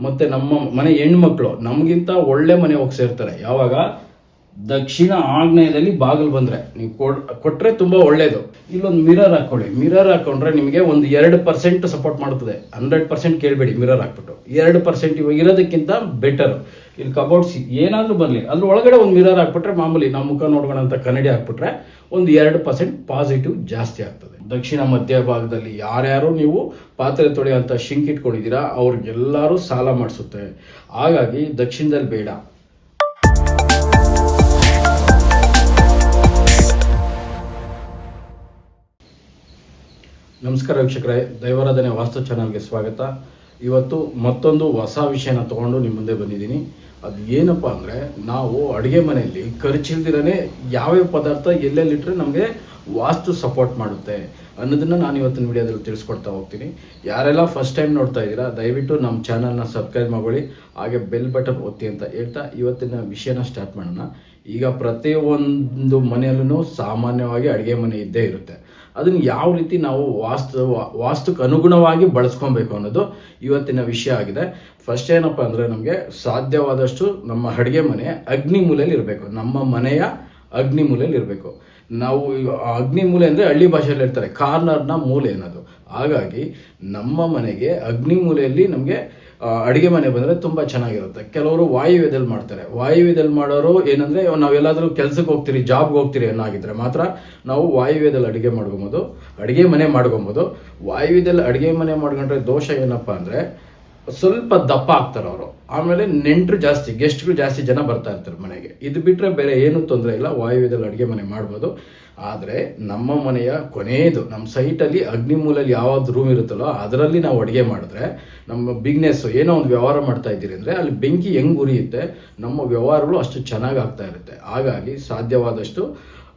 ಮತ್ತೆ ನಮ್ಮ ಮನೆ ಹೆಣ್ಮಕ್ಳು ನಮಗಿಂತ ಒಳ್ಳೆ ಮನೆ ಹೋಗಿ ಸೇರ್ತಾರೆ. ಯಾವಾಗ? ದಕ್ಷಿಣ ಆಗ್ನೇಯದಲ್ಲಿ ಬಾಗಿಲು ಬಂದ್ರೆ. ನೀವು ಕೊಟ್ಟರೆ ತುಂಬಾ ಒಳ್ಳೇದು. ಇಲ್ಲೊಂದು ಮಿರರ್ ಹಾಕ್ಕೊಳ್ಳಿ ಮಿರರ್ ಹಾಕೊಂಡ್ರೆ ನಿಮಗೆ ಒಂದು ಎರಡು ಪರ್ಸೆಂಟ್ ಸಪೋರ್ಟ್ ಮಾಡ್ತದೆ. ಹಂಡ್ರೆಡ್ ಪರ್ಸೆಂಟ್ ಕೇಳಬೇಡಿ, ಮಿರರ್ ಹಾಕ್ಬಿಟ್ಟು. ಎರಡು ಪರ್ಸೆಂಟ್ ಇವಾಗ ಇರೋದಕ್ಕಿಂತ ಬೆಟರ್ ಇಲ್ಲಿ ಕಬೋರ್ಡ್ಸ್ ಏನಾದ್ರೂ ಬರಲಿ. ಅದ್ರ ಒಳಗಡೆ ಒಂದು ಮಿರರ್ ಹಾಕ್ಬಿಟ್ರೆ ಮಾಮೂಲಿ ನಾವು ಮುಖ ನೋಡೋಣ ಅಂತ ಕನ್ನಡಿ ಹಾಕ್ಬಿಟ್ರೆ ಒಂದು ಎರಡು ಪರ್ಸೆಂಟ್ ಪಾಸಿಟಿವ್ ಜಾಸ್ತಿ ಆಗ್ತದೆ. ದಕ್ಷಿಣ ಮಧ್ಯ ಭಾಗದಲ್ಲಿ ಯಾರ್ಯಾರು ನೀವು ಪಾತ್ರೆ ತೊಳೆಯುವಂಥ ಶಿಂಕ್ ಇಟ್ಕೊಂಡಿದ್ದೀರಾ, ಅವ್ರಿಗೆಲ್ಲರೂ ಸಾಲ ಮಾಡಿಸುತ್ತೆ. ಹಾಗಾಗಿ ದಕ್ಷಿಣದಲ್ಲಿ ಬೇಡ. ನಮಸ್ಕಾರ ವೀಕ್ಷಕರೇ, ದೈವಾರಾಧನೆ ವಾಸ್ತು ಚಾನಲ್ಗೆ ಸ್ವಾಗತ. ಇವತ್ತು ಮತ್ತೊಂದು ಹೊಸ ವಿಷಯನ ತಗೊಂಡು ನಿಮ್ಮ ಮುಂದೆ ಬಂದಿದ್ದೀನಿ. ಅದು ಏನಪ್ಪ ಅಂದರೆ, ನಾವು ಅಡುಗೆ ಮನೆಯಲ್ಲಿ ಖರ್ಚಿಲ್ದಿರೇ ಯಾವ್ಯಾವ ಪದಾರ್ಥ ಎಲ್ಲೆಲ್ಲಿಟ್ಟರೆ ನಮಗೆ ವಾಸ್ತು ಸಪೋರ್ಟ್ ಮಾಡುತ್ತೆ ಅನ್ನೋದನ್ನು ನಾನು ಇವತ್ತಿನ ವಿಡಿಯೋದಲ್ಲಿ ತಿಳಿಸ್ಕೊಡ್ತಾ ಹೋಗ್ತೀನಿ. ಯಾರೆಲ್ಲ ಫಸ್ಟ್ ಟೈಮ್ ನೋಡ್ತಾ ಇದ್ದೀರಾ, ದಯವಿಟ್ಟು ನಮ್ಮ ಚಾನಲ್ನ ಸಬ್ಸ್ಕ್ರೈಬ್ ಮಾಡ್ಕೊಳ್ಳಿ, ಹಾಗೆ ಬೆಲ್ ಬಟನ್ ಒತ್ತಿ ಅಂತ ಹೇಳ್ತಾ ಇವತ್ತಿನ ವಿಷಯನ ಸ್ಟಾರ್ಟ್ ಮಾಡೋಣ. ಈಗ ಪ್ರತಿಯೊಂದು ಮನೆಯಲ್ಲೂ ಸಾಮಾನ್ಯವಾಗಿ ಅಡುಗೆ ಮನೆ ಇದ್ದೇ ಇರುತ್ತೆ. ಅದನ್ನು ಯಾವ ರೀತಿ ನಾವು ವಾಸ್ತು ವಾಸ್ತುಕ್ಕೆ ಅನುಗುಣವಾಗಿ ಬಳಸ್ಕೊಬೇಕು ಅನ್ನೋದು ಇವತ್ತಿನ ವಿಷಯ ಆಗಿದೆ. ಫಸ್ಟ್ ಏನಪ್ಪ ಅಂದರೆ ನಮಗೆ ಸಾಧ್ಯವಾದಷ್ಟು ನಮ್ಮ ಅಡುಗೆ ಮನೆ ಅಗ್ನಿ ಮೂಲೆಯಲ್ಲಿ ಇರಬೇಕು. ನಮ್ಮ ಮನೆಯ ಅಗ್ನಿ ಮೂಲೆಯಲ್ಲಿ ಇರಬೇಕು. ನಾವು ಅಗ್ನಿ ಮೂಲೆ ಅಂದರೆ ಹಳ್ಳಿ ಭಾಷೆಯಲ್ಲಿ ಹೇಳ್ತಾರೆ, ಕಾರ್ನರ್ನ ಮೂಲೆ ಅನ್ನೋದು. ಹಾಗಾಗಿ ನಮ್ಮ ಮನೆಗೆ ಅಗ್ನಿ ಮೂಲೆಯಲ್ಲಿ ನಮಗೆ ಅಡುಗೆ ಮನೆ ಬಂದರೆ ತುಂಬ ಚೆನ್ನಾಗಿರುತ್ತೆ. ಕೆಲವರು ವಾಯುವ್ಯದಲ್ಲಿ ಮಾಡ್ತಾರೆ. ವಾಯುವ್ಯದಲ್ಲಿ ಮಾಡೋರು ಏನಂದರೆ ನಾವೆಲ್ಲಾದರೂ ಕೆಲ್ಸಕ್ಕೆ ಹೋಗ್ತೀರಿ ಜಾಬ್ಗೆ ಹೋಗ್ತೀರಿ ಅನ್ನಾಗಿದ್ರೆ ಮಾತ್ರ ನಾವು ವಾಯುವ್ಯದಲ್ಲಿ ಅಡುಗೆ ಮಾಡ್ಕೊಬೋದು, ಅಡುಗೆ ಮನೆ ಮಾಡ್ಕೊಬೋದು. ವಾಯುವ್ಯದಲ್ಲಿ ಅಡುಗೆ ಮನೆ ಮಾಡ್ಕೊಂಡ್ರೆ ದೋಷ ಏನಪ್ಪ ಅಂದರೆ ಸ್ವಲ್ಪ ದಪ್ಪ ಆಗ್ತಾರೆ ಅವರು. ಆಮೇಲೆ ನೆಂಟರು ಜಾಸ್ತಿ, ಗೆಸ್ಟ್ಗಳು ಜಾಸ್ತಿ ಜನ ಬರ್ತಾ ಇರ್ತಾರೆ ಮನೆಗೆ. ಇದು ಬಿಟ್ಟರೆ ಬೇರೆ ಏನೂ ತೊಂದರೆ ಇಲ್ಲ. ವಾಯುವ್ಯದಲ್ಲಿ ಅಡುಗೆ ಮನೆ ಮಾಡ್ಬೋದು. ಆದರೆ ನಮ್ಮ ಮನೆಯ ಕೊನೆಯದು, ನಮ್ಮ ಸೈಟಲ್ಲಿ ಅಗ್ನಿಮೂಲಲ್ಲಿ ಯಾವ್ದು ರೂಮ್ ಇರುತ್ತಲ್ಲೋ, ಅದರಲ್ಲಿ ನಾವು ಅಡುಗೆ ಮಾಡಿದ್ರೆ ನಮ್ಮ ಬಿಗ್ನೆಸ್ ಏನೋ ಒಂದು ವ್ಯವಹಾರ ಮಾಡ್ತಾ ಇದ್ದೀರಿ ಅಂದರೆ ಅಲ್ಲಿ ಬೆಂಕಿ ಹೆಂಗೆ ಉರಿಯುತ್ತೆ, ನಮ್ಮ ವ್ಯವಹಾರಗಳು ಅಷ್ಟು ಚೆನ್ನಾಗಿ ಆಗ್ತಾ ಇರುತ್ತೆ. ಹಾಗಾಗಿ ಸಾಧ್ಯವಾದಷ್ಟು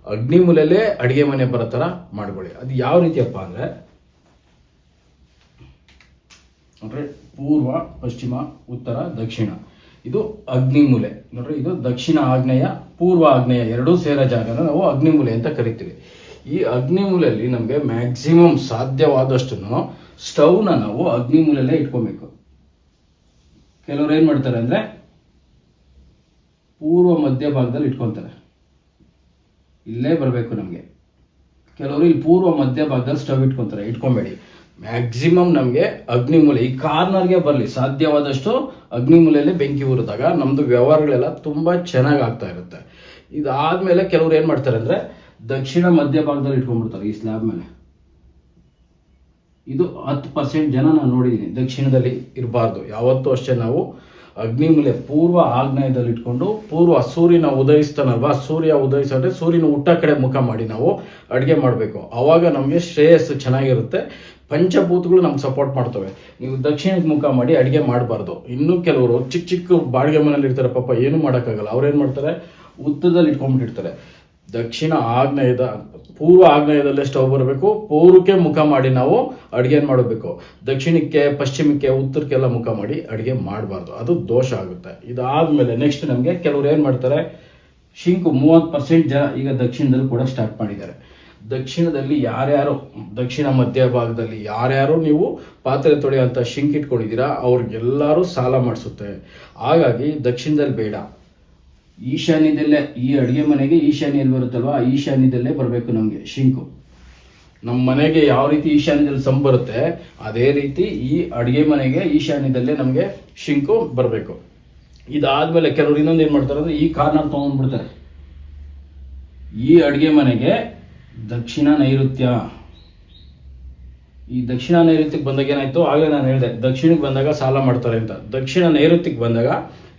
ಅಗ್ನಿ ಅಗ್ನಿಮೂಲಲ್ಲೇ ಅಡುಗೆ ಮನೆ ಬರೋ ಥರ ಮಾಡ್ಕೊಳ್ಳಿ. ಅದು ಯಾವ ರೀತಿಯಪ್ಪ ಅಂದರೆ ನೋಡ್ರಿ, ಪೂರ್ವ, ಪಶ್ಚಿಮ, ಉತ್ತರ, ದಕ್ಷಿಣ. ಇದು ಅಗ್ನಿಮೂಲೆ. ನೋಡ್ರಿ, ಇದು ದಕ್ಷಿಣ ಆಗ್ನೇಯ ಪೂರ್ವ ಆಗ್ನೇಯ ಎರಡೂ ಸೇರೋ ಜಾಗನ ನಾವು ಅಗ್ನಿಮೂಲೆ ಅಂತ ಕರಿತೀವಿ. ಈ ಅಗ್ನಿಮೂಲೆಯಲ್ಲಿ ನಮಗೆ ಮ್ಯಾಕ್ಸಿಮಮ್ ಸಾಧ್ಯವಾದಷ್ಟು ಸ್ಟವ್ನ ನಾವು ಅಗ್ನಿಮೂಲೆಯಲ್ಲೇ ಇಟ್ಕೋಬೇಕು. ಕೆಲವ್ರು ಏನು ಮಾಡ್ತಾರೆ ಅಂದರೆ, ಪೂರ್ವ ಮಧ್ಯ ಭಾಗದಲ್ಲಿ ಇಟ್ಕೊತಾರೆ ಇಲ್ಲೇ ಬರಬೇಕು ನಮಗೆ. ಕೆಲವರು ಇಲ್ಲಿ ಪೂರ್ವ ಮಧ್ಯ ಭಾಗದಲ್ಲಿ ಸ್ಟವ್ ಇಟ್ಕೊಂತಾರೆ ಇಟ್ಕೊಬೇಡಿ ಮ್ಯಾಕ್ಸಿಮಮ್ ನಮಗೆ ಅಗ್ನಿಮೂಲೆ, ಈ ಕಾರ್ನರ್ಗೆ ಬರಲಿ, ಸಾಧ್ಯವಾದಷ್ಟು ಅಗ್ನಿಮೂಲೆಯಲ್ಲಿ ಬೆಂಕಿ ಉರಿದಾಗ ನಮ್ಮದು ವ್ಯವಹಾರಗಳೆಲ್ಲ ತುಂಬ ಚೆನ್ನಾಗಿ ಆಗ್ತಾ ಇರುತ್ತೆ. ಇದಾದಮೇಲೆ ಕೆಲವ್ರು ಏನು ಮಾಡ್ತಾರೆ ಅಂದರೆ ದಕ್ಷಿಣ ಮಧ್ಯ ಭಾಗದಲ್ಲಿ ಇಟ್ಕೊಂಡ್ಬಿಡ್ತಾರೆ ಈ ಸ್ಲ್ಯಾಬ್ ಮೇಲೆ. ಇದು ಹತ್ತು ಪರ್ಸೆಂಟ್ ಜನ ನಾನು ನೋಡಿದ್ದೀನಿ ದಕ್ಷಿಣದಲ್ಲಿ ಇರಬಾರ್ದು. ಯಾವತ್ತೂ ಅಷ್ಟೇ ನಾವು ಅಗ್ನಿಮೂಲೆ ಪೂರ್ವ ಆಗ್ನೇಯದಲ್ಲಿ ಇಟ್ಕೊಂಡು, ಪೂರ್ವ ಸೂರ್ಯನ ಉದಯಿಸ್ತಾನಲ್ವಾ ಸೂರ್ಯ ಉದಯಿಸಿದ್ರೆ ಸೂರ್ಯನ ಊಟ ಕಡೆ ಮುಖ ಮಾಡಿ ನಾವು ಅಡುಗೆ ಮಾಡಬೇಕು. ಆವಾಗ ನಮಗೆ ಶ್ರೇಯಸ್ಸು ಚೆನ್ನಾಗಿರುತ್ತೆ. ಪಂಚಭೂತಗಳು ನಮ್ಗೆ ಸಪೋರ್ಟ್ ಮಾಡ್ತವೆ. ನೀವು ದಕ್ಷಿಣಕ್ಕೆ ಮುಖ ಮಾಡಿ ಅಡುಗೆ ಮಾಡಬಾರ್ದು. ಇನ್ನೂ ಕೆಲವರು ಚಿಕ್ಕ ಚಿಕ್ಕ ಬಾಡಿಗೆ ಮನೇಲಿ ಇರ್ತಾರೆ, ಪಾಪ ಏನೂ ಮಾಡೋಕ್ಕಾಗಲ್ಲ. ಅವ್ರೇನು ಮಾಡ್ತಾರೆ? ಉತ್ತರದಲ್ಲಿ ಇಟ್ಕೊಂಡ್ಬಿಟ್ಟಿರ್ತಾರೆ. ದಕ್ಷಿಣ ಆಗ್ನೇಯದ, ಪೂರ್ವ ಆಗ್ನೇಯದಲ್ಲೇ ಸ್ಟವ್ ಬರಬೇಕು. ಪೂರ್ವಕ್ಕೆ ಮುಖ ಮಾಡಿ ನಾವು ಅಡುಗೆ ಮಾಡಬೇಕು? ದಕ್ಷಿಣಕ್ಕೆ, ಪಶ್ಚಿಮಕ್ಕೆ, ಉತ್ತರಕ್ಕೆಲ್ಲ ಮುಖ ಮಾಡಿ ಅಡುಗೆ ಮಾಡಬಾರ್ದು. ಅದು ದೋಷ ಆಗುತ್ತೆ. ಇದಾದಮೇಲೆ ನೆಕ್ಸ್ಟ್ ನಮಗೆ ಕೆಲವರು ಏನು ಮಾಡ್ತಾರೆ? ಶಿಂಕು ಮೂವತ್ತು ಪರ್ಸೆಂಟ್ ಜನ ಈಗ ದಕ್ಷಿಣದಲ್ಲಿ ಕೂಡ ಸ್ಟಾರ್ಟ್ ಮಾಡಿದ್ದಾರೆ. ದಕ್ಷಿಣದಲ್ಲಿ ಯಾರ್ಯಾರು, ದಕ್ಷಿಣ ಮಧ್ಯ ಭಾಗದಲ್ಲಿ ಯಾರ್ಯಾರು ನೀವು ಪಾತ್ರೆ ತೊಳೆಯುವಂಥ ಶಿಂಕ್ ಇಟ್ಕೊಂಡಿದ್ದೀರಾ, ಅವ್ರಿಗೆಲ್ಲರೂ ಸಾಲ ಮಾಡಿಸುತ್ತೆ. ಹಾಗಾಗಿ ದಕ್ಷಿಣದಲ್ಲಿ ಬೇಡ. ಈಶಾನ್ಯದಲ್ಲೇ, ಈ ಅಡುಗೆ ಮನೆಗೆ ಈಶಾನ್ಯ ಎಲ್ಲಿ ಬರುತ್ತಲ್ವಾ? ಈಶಾನ್ಯದಲ್ಲೇ ಬರಬೇಕು ನಮಗೆ ಶಿಂಕು. ನಮ್ಮ ಮನೆಗೆ ಯಾವ ರೀತಿ ಈಶಾನ್ಯದಲ್ಲಿ ಸಂ ಬರುತ್ತೆ, ಅದೇ ರೀತಿ ಈ ಅಡುಗೆ ಮನೆಗೆ ಈಶಾನ್ಯದಲ್ಲೇ ನಮಗೆ ಶಿಂಕು ಬರಬೇಕು. ಇದಾದ್ಮೇಲೆ ಕೆಲವರು ಇನ್ನೊಂದು ಏನು ಮಾಡ್ತಾರೆ ಅಂದರೆ ಈ ಕಾರ್ನರ್ ತೊಗೊಂಡ್ಬಿಡ್ತಾರೆ ಈ ಅಡುಗೆ ಮನೆಗೆ ದಕ್ಷಿಣ ನೈಋತ್ಯ. ಈ ದಕ್ಷಿಣ ನೈಋತ್ಯಕ್ಕೆ ಬಂದಾಗ ಏನಾಯ್ತು? ಆಗಲೇ ನಾನು ಹೇಳಿದೆ, ದಕ್ಷಿಣಕ್ಕೆ ಬಂದಾಗ ಸಾಲ ಮಾಡ್ತಾರೆ ಅಂತ. ದಕ್ಷಿಣ ನೈಋತ್ಯಕ್ಕೆ ಬಂದಾಗ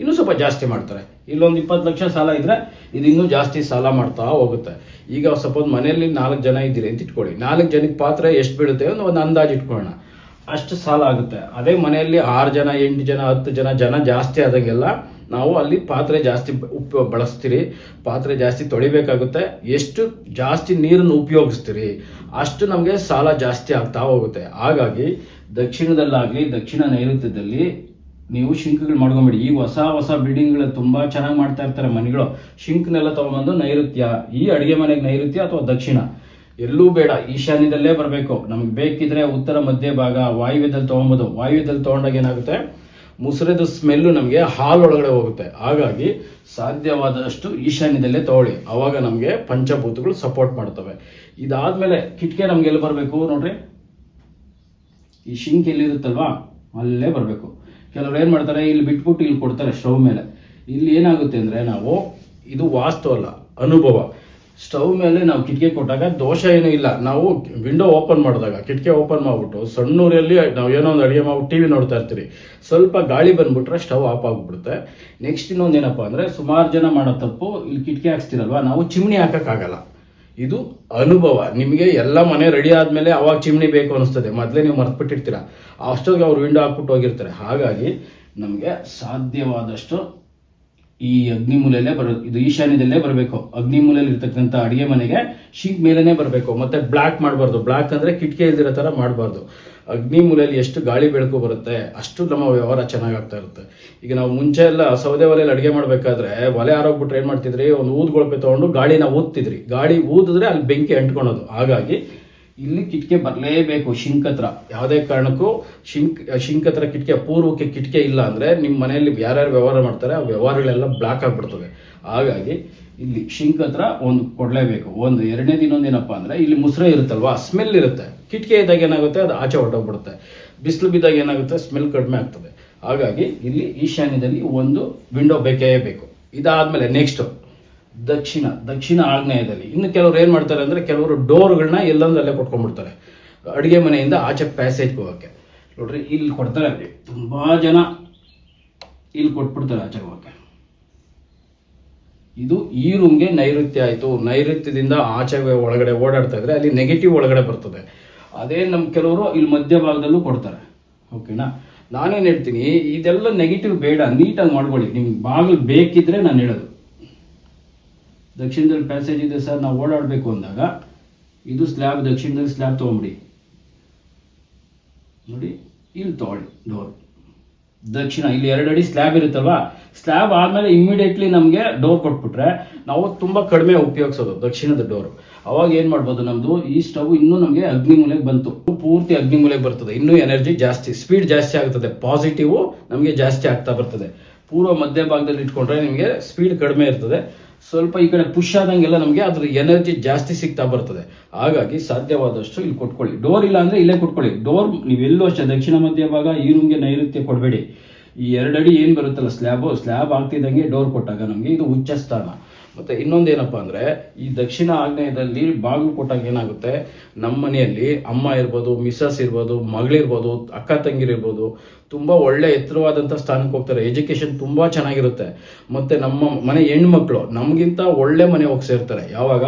ಇನ್ನೂ ಸ್ವಲ್ಪ ಜಾಸ್ತಿ ಮಾಡ್ತಾರೆ. ಇಲ್ಲೊಂದು ಇಪ್ಪತ್ತು ಲಕ್ಷ ಸಾಲ ಇದ್ರೆ ಇದು ಇನ್ನೂ ಜಾಸ್ತಿ ಸಾಲ ಮಾಡ್ತಾ ಹೋಗುತ್ತೆ. ಈಗ ಸಪೋಸ್ ಮನೆಯಲ್ಲಿ ನಾಲ್ಕು ಜನ ಇದ್ದೀರಿ ಅಂತ ಇಟ್ಕೊಳ್ಳಿ. ನಾಲ್ಕು ಜನಕ್ಕೆ ಪಾತ್ರ ಎಷ್ಟು ಬೀಳುತ್ತೆ ಅಂತ ಒಂದು ಅಂದಾಜು ಇಟ್ಕೊಳ್ಳೋಣ. ಅಷ್ಟು ಸಾಲ ಆಗುತ್ತೆ. ಅದೇ ಮನೆಯಲ್ಲಿ ಆರು ಜನ, ಎಂಟು ಜನ, ಹತ್ತು ಜನ ಜನ ಜಾಸ್ತಿ ಆದಾಗೆಲ್ಲ ನಾವು ಅಲ್ಲಿ ಪಾತ್ರೆ ಜಾಸ್ತಿ ಉಪ ಬಳಸ್ತೀರಿ. ಪಾತ್ರೆ ಜಾಸ್ತಿ ತೊಳಿಬೇಕಾಗುತ್ತೆ. ಎಷ್ಟು ಜಾಸ್ತಿ ನೀರನ್ನು ಉಪಯೋಗಿಸ್ತೀರಿ, ಅಷ್ಟು ನಮಗೆ ಸಾಲ ಜಾಸ್ತಿ ಆಗ್ತಾ ಹೋಗುತ್ತೆ. ಹಾಗಾಗಿ ದಕ್ಷಿಣದಲ್ಲಾಗಲಿ, ದಕ್ಷಿಣ ನೈಋತ್ಯದಲ್ಲಿ ನೀವು ಶಿಂಕ್ಗಳು ಮಾಡ್ಕೊಂಬಿಡಿ. ಈ ಹೊಸ ಹೊಸ ಬಿಲ್ಡಿಂಗ್ಗಳು ತುಂಬ ಚೆನ್ನಾಗಿ ಮಾಡ್ತಾ ಇರ್ತಾರೆ ಮನೆಗಳು. ಶಿಂಕ್ನೆಲ್ಲ ತೊಗೊಂಬಂದು ನೈಋತ್ಯ, ಈ ಅಡುಗೆ ಮನೆಗೆ ನೈಋತ್ಯ ಅಥವಾ ದಕ್ಷಿಣ? ಎಲ್ಲೂ ಬೇಡ, ಈಶಾನ್ಯದಲ್ಲೇ ಬರಬೇಕು. ನಮ್ಗೆ ಬೇಕಿದ್ರೆ ಉತ್ತರ ಮಧ್ಯ ಭಾಗ, ವಾಯುವ್ಯದಲ್ಲಿ ತೊಗೊಬೋದು. ವಾಯುವ್ಯದಲ್ಲಿ ತೊಗೊಂಡಾಗ ಏನಾಗುತ್ತೆ? ಮುಸುರೆದ ಸ್ಮೆಲ್ಲು ನಮಗೆ ಹಾಲು ಒಳಗಡೆ ಹೋಗುತ್ತೆ. ಹಾಗಾಗಿ ಸಾಧ್ಯವಾದಷ್ಟು ಈಶಾನ್ಯದಲ್ಲೇ ತಗೊಳ್ಳಿ. ಅವಾಗ ನಮಗೆ ಪಂಚಭೂತಗಳು ಸಪೋರ್ಟ್ ಮಾಡ್ತವೆ. ಇದಾದಮೇಲೆ ಕಿಟಕಿ ನಮ್ಗೆ ಎಲ್ಲಿ ಬರಬೇಕು ನೋಡ್ರಿ? ಈ ಶಿಂಕ್ ಎಲ್ಲಿರುತ್ತಲ್ವಾ? ಅಲ್ಲೇ ಬರಬೇಕು. ಕೆಲವರು ಏನು ಮಾಡ್ತಾರೆ? ಇಲ್ಲಿ ಬಿಟ್ಬಿಟ್ಟು ಇಲ್ಲಿ ಕೊಡ್ತಾರೆ ಸ್ಟವ್ ಮೇಲೆ. ಇಲ್ಲಿ ಏನಾಗುತ್ತೆ ಅಂದರೆ ನಾವು, ಇದು ವಾಸ್ತು ಅಲ್ಲ ಅನುಭವ. ಸ್ಟವ್ ಮೇಲೆ ನಾವು ಕಿಟಕಿ ಕೊಟ್ಟಾಗ ದೋಷ ಏನೂ ಇಲ್ಲ. ನಾವು ವಿಂಡೋ ಓಪನ್ ಮಾಡಿದಾಗ, ಕಿಟಕಿ ಓಪನ್ ಮಾಡಿಬಿಟ್ಟು ಸಣ್ಣೂರಲ್ಲಿ ನಾವು ಏನೋ ಒಂದು ಅಡುಗೆ ಮಾಡ್ಬಿಟ್ಟು ಟಿ ವಿ ನೋಡ್ತಾ ಇರ್ತೀರಿ. ಸ್ವಲ್ಪ ಗಾಳಿ ಬಂದ್ಬಿಟ್ರೆ ಸ್ಟವ್ ಆಫ್ ಆಗಿಬಿಡುತ್ತೆ. ನೆಕ್ಸ್ಟ್ ಇನ್ನೊಂದು ಏನಪ್ಪ ಅಂದರೆ ಸುಮಾರು ಜನ ಮಾಡೋ ತಪ್ಪು ಇಲ್ಲಿ ಕಿಟಕಿ ಹಾಕ್ಸ್ತಿರಲ್ವ? ನಾವು ಚಿಮ್ನಿ ಹಾಕೋಕ್ಕಾಗಲ್ಲ. ಇದು ಅನುಭವ. ನಿಮಗೆ ಎಲ್ಲ ಮನೆ ರೆಡಿ ಆದಮೇಲೆ ಅವಾಗ ಚಿಮ್ನಿ ಬೇಕು ಅನಿಸ್ತದೆ. ಮೊದಲೇ ನೀವು ಮರ್ತ್ಬಿಟ್ಟಿರ್ತೀರ. ಅಷ್ಟೊತ್ತಿಗೆ ಅವ್ರು ವಿಂಡೋ ಹಾಕ್ಬಿಟ್ಟು ಹೋಗಿರ್ತಾರೆ. ಹಾಗಾಗಿ ನಮಗೆ ಸಾಧ್ಯವಾದಷ್ಟು ಈ ಅಗ್ನಿ ಮೂಲೆಯಲ್ಲೇ ಬರ, ಇದು ಈಶಾನ್ಯದಲ್ಲೇ ಬರಬೇಕು. ಅಗ್ನಿ ಮೂಲೆಯಲ್ಲಿ ಇರ್ತಕ್ಕಂಥ ಅಡಿಗೆ ಮನೆಗೆ ಶಿಂಕ್ ಮೇಲೇನೆ ಬರಬೇಕು. ಮತ್ತೆ ಬ್ಲಾಕ್ ಮಾಡಬಾರ್ದು. ಬ್ಲಾಕ್ ಅಂದರೆ ಕಿಟಕಿ ಇಲ್ದಿರೋ ಥರ ಮಾಡಬಾರ್ದು. ಅಗ್ನಿ ಮೂಲೆಯಲ್ಲಿ ಎಷ್ಟು ಗಾಳಿ ಬೆಳಕು ಬರುತ್ತೆ, ಅಷ್ಟು ನಮ್ಮ ವ್ಯವಹಾರ ಚೆನ್ನಾಗಾಗ್ತಾ ಇರುತ್ತೆ. ಈಗ ನಾವು ಮುಂಚೆ ಎಲ್ಲ ಸೌದೆ ಒಲೆಯಲ್ಲಿ ಅಡುಗೆ ಮಾಡಬೇಕಾದ್ರೆ ಒಲೆ ಆರೋಗ್ಬಿಟ್ರೆ ಏನು ಮಾಡ್ತಿದ್ರಿ? ಒಂದು ಊದ್ಗೊಳಪೆ ತೊಗೊಂಡು ಗಾಳಿನ ಊದ್ತಿದ್ರಿ. ಗಾಳಿ ಊದಿದ್ರೆ ಅಲ್ಲಿ ಬೆಂಕಿ ಅಂಟ್ಕೊಳೋದು. ಹಾಗಾಗಿ ಇಲ್ಲಿ ಕಿಟಕಿ ಬರಲೇಬೇಕು ಶಿಂಕ್ ಹತ್ರ ಯಾವುದೇ ಕಾರಣಕ್ಕೂ ಶಿಂಕ್ ಶಿಂಕ್ ಹತ್ರ ಕಿಟಕಿ ಪೂರ್ವಕ್ಕೆ ಕಿಟಕಿ ಇಲ್ಲ ಅಂದರೆ ನಿಮ್ಮ ಮನೆಯಲ್ಲಿ ಯಾರ್ಯಾರು ವ್ಯವಹಾರ ಮಾಡ್ತಾರೆ, ಆ ವ್ಯವಹಾರಗಳೆಲ್ಲ ಬ್ಲಾಕ್ ಆಗಿಬಿಡ್ತವೆ. ಹಾಗಾಗಿ ಇಲ್ಲಿ ಶಿಂಕ್ ಹತ್ರ ಒಂದು ಕೊಡಲೇಬೇಕು. ಒಂದು ಎರಡನೇ ಏನಪ್ಪ ಅಂದರೆ ಇಲ್ಲಿ ಮುಸ್ರೆ ಇರುತ್ತಲ್ವಾ ಸ್ಮೆಲ್ ಇರುತ್ತೆ. ಕಿಟಕಿ ಇದ್ದಾಗ ಏನಾಗುತ್ತೆ, ಅದು ಆಚೆ ಹೊರಟೋಗ್ಬಿಡುತ್ತೆ. ಬಿಸಿಲು ಬಿದ್ದಾಗ ಏನಾಗುತ್ತೆ ಸ್ಮೆಲ್ ಕಡಿಮೆ ಆಗ್ತದೆ. ಹಾಗಾಗಿ ಇಲ್ಲಿ ಈಶಾನ್ಯದಲ್ಲಿ ಒಂದು ವಿಂಡೋ ಬೇಕೇ ಬೇಕು. ಇದಾದಮೇಲೆ ನೆಕ್ಸ್ಟ್ ದಕ್ಷಿಣ ದಕ್ಷಿಣ ಆಗ್ನೇಯದಲ್ಲಿ. ಇನ್ನು ಕೆಲವರು ಏನು ಮಾಡ್ತಾರೆ ಅಂದರೆ ಕೆಲವರು ಡೋರ್ಗಳನ್ನ ಎಲ್ಲೊಂದಲ್ಲೇ ಕೊಟ್ಕೊಂಡ್ಬಿಡ್ತಾರೆ. ಅಡುಗೆ ಮನೆಯಿಂದ ಆಚೆ ಪ್ಯಾಸೇಜ್ಗೆ ಹೋಗೋಕ್ಕೆ. ನೋಡ್ರಿ, ಇಲ್ಲಿ ಕೊಡ್ತಾರೆ ಅಲ್ಲಿ. ತುಂಬ ಜನ ಇಲ್ಲಿ ಕೊಟ್ಬಿಡ್ತಾರೆ ಆಚೆ ಹೋಗೋಕ್ಕೆ. ಇದು ಈ ರೂಮ್ಗೆ ನೈಋತ್ಯ ಆಯಿತು. ನೈಋತ್ಯದಿಂದ ಆಚೆ ಒಳಗಡೆ ಓಡಾಡ್ತಾ ಇದ್ರೆ ಅಲ್ಲಿ ನೆಗೆಟಿವ್ ಒಳಗಡೆ ಬರ್ತದೆ. ಅದೇ ನಮ್ಮ ಕೆಲವರು ಇಲ್ಲಿ ಮಧ್ಯಭಾಗದಲ್ಲೂ ಕೊಡ್ತಾರೆ. ಓಕೆನಾ ನಾನೇನು ಹೇಳ್ತೀನಿ, ಇದೆಲ್ಲ ನೆಗೆಟಿವ್ ಬೇಡ, ನೀಟಾಗಿ ಮಾಡ್ಕೊಳ್ಳಿ. ನಿಮ್ಗೆ ಬಾಗಿಲು ಬೇಕಿದ್ರೆ ನಾನು ಹೇಳೋದು. ದಕ್ಷಿಣದಲ್ಲಿ ಪ್ಯಾಸೇಜ್ ಇದೆ ಸರ್, ನಾವು ಓಡಾಡಬೇಕು ಅಂದಾಗ, ಇದು ಸ್ಲ್ಯಾಬ್ ದಕ್ಷಿಣದಲ್ಲಿ ಸ್ಲ್ಯಾಬ್ ತೊಗೊಂಬಿಡಿ. ನೋಡಿ, ಇಲ್ಲಿ ತೊಗೊಳ್ಳಿ ಡೋರ್ ದಕ್ಷಿಣ, ಇಲ್ಲಿ ಎರಡು ಅಡಿ ಸ್ಲ್ಯಾಬ್ ಇರುತ್ತಲ್ವಾ? ಸ್ಲ್ಯಾಬ್ ಆದಮೇಲೆ ಇಮಿಡಿಯೇಟ್ಲಿ ನಮಗೆ ಡೋರ್ ಕೊಟ್ಬಿಟ್ರೆ, ನಾವು ತುಂಬ ಕಡಿಮೆ ಉಪಯೋಗಿಸೋದು, ದಕ್ಷಿಣದ ಡೋರ್ ಅವಾಗ ಏನು ಮಾಡ್ಬೋದು ನಮ್ಮದು ಈ ಸ್ಟವ್ ಇನ್ನೂ ನಮಗೆ ಅಗ್ನಿಮೂಲೆಗೆ ಬಂತು. ಪೂರ್ತಿ ಅಗ್ನಿಮೂಲೆಗೆ ಬರ್ತದೆ. ಇನ್ನೂ ಎನರ್ಜಿ ಜಾಸ್ತಿ ಸ್ಪೀಡ್ ಜಾಸ್ತಿ ಆಗ್ತದೆ ಪಾಸಿಟಿವ್ ನಮಗೆ ಜಾಸ್ತಿ ಆಗ್ತಾ ಬರ್ತದೆ. ಪೂರ್ವ ಮಧ್ಯ ಭಾಗದಲ್ಲಿ ಇಟ್ಕೊಂಡ್ರೆ ನಿಮಗೆ ಸ್ಪೀಡ್ ಕಡಿಮೆ ಇರ್ತದೆ. ಸ್ವಲ್ಪ ಈ ಕಡೆ ಪುಷ್ ಆದಂಗೆಲ್ಲ ನಮಗೆ ಅದ್ರ ಎನರ್ಜಿ ಜಾಸ್ತಿ ಸಿಗ್ತಾ ಬರ್ತದೆ. ಹಾಗಾಗಿ ಸಾಧ್ಯವಾದಷ್ಟು ಇಲ್ಲಿ ಕೊಟ್ಕೊಳ್ಳಿ. ಡೋರ್ ಇಲ್ಲ ಅಂದ್ರೆ ಇಲ್ಲೇ ಕೊಟ್ಕೊಳ್ಳಿ. ಡೋರ್ ನೀವೆಲ್ಲೂ ಅಷ್ಟೇ, ದಕ್ಷಿಣ ಮಧ್ಯ ಭಾಗ ಈ ರೂಮ್ಗೆ ನೈಋತ್ಯ ಕೊಡಬೇಡಿ. ಈ ಎರಡಡಿ ಏನು ಬರುತ್ತಲ್ಲ ಸ್ಲ್ಯಾಬು ಸ್ಲ್ಯಾಬ್ ಆಗ್ತಿದ್ದಂಗೆ ಡೋರ್ ಕೊಟ್ಟಾಗ ನಮಗೆ ಇದು ಉಚ್ಚ ಸ್ಥಾನ ಮತ್ತೆ ಇನ್ನೊಂದೇನಪ್ಪ ಅಂದ್ರೆ, ಈ ದಕ್ಷಿಣ ಆಗ್ನೇಯದಲ್ಲಿ ಬಾಗಿಲು ಕೊಟ್ಟಾಗ ಏನಾಗುತ್ತೆ? ನಮ್ಮ ಮನೆಯಲ್ಲಿ ಅಮ್ಮ ಇರ್ಬೋದು ಮಿಸಸ್ ಇರ್ಬೋದು, ಮಗಳಿರ್ಬೋದು, ಅಕ್ಕ ತಂಗಿರಿರ್ಬೋದು ತುಂಬಾ ಒಳ್ಳೆ ಎತ್ತರವಾದಂಥ ಸ್ಥಾನಕ್ಕೆ ಹೋಗ್ತಾರೆ. ಎಜುಕೇಶನ್ ತುಂಬಾ ಚೆನ್ನಾಗಿರುತ್ತೆ. ಮತ್ತೆ ನಮ್ಮ ಮನೆ ಹೆಣ್ಮಕ್ಳು, ನಮಗಿಂತ ಒಳ್ಳೆ ಮನೆ ಹೋಗಿ ಸೇರ್ತಾರೆ. ಯಾವಾಗ?